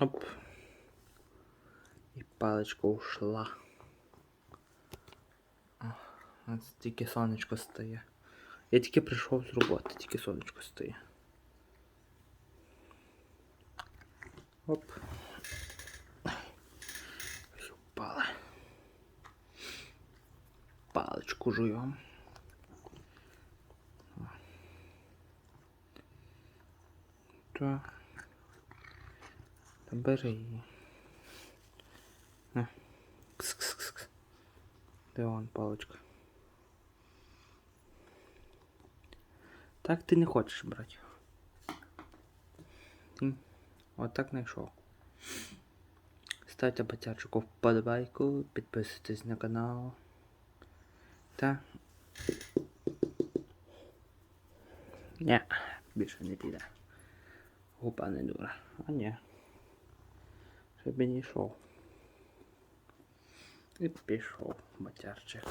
Оп. І паличка ушла. О, От тільки сонечко стає. Я тільки прийшов з роботи, тільки сонечко стає. Оп. Ось Упала. Паличку жуем. Так. Та бери її. На. Кс-кс-кс. Де вон паличка? Так ти не хочеш брати. Ти отак знайшов. Ставте батячку вподобайку, підписуйтесь на канал. Та. Ні, більше не піде. Губа не дура. А ні. Щоб не йшов. І пішов батярчик.